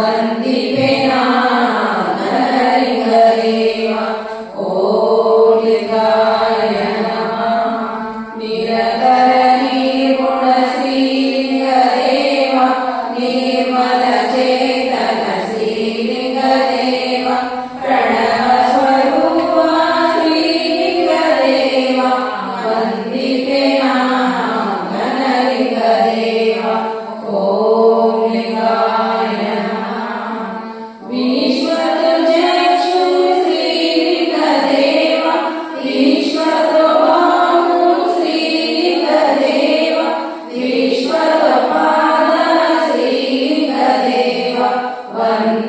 वन्दिपेना नरहरिहरेव ॐ लिका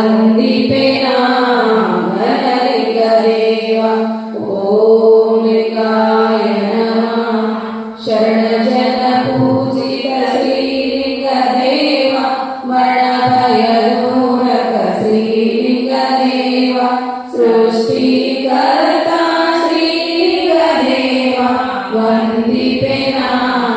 वन्दिते नाम हरिकरेव ॐ लिङ्गाय नमः शरणजनपूजितश्रीलिङ्गदेव मरणभयदूरकश्रीलिङ्गदेव सृष्टिकर्ता श्रीलिङ्गदेव वन्दिते नाम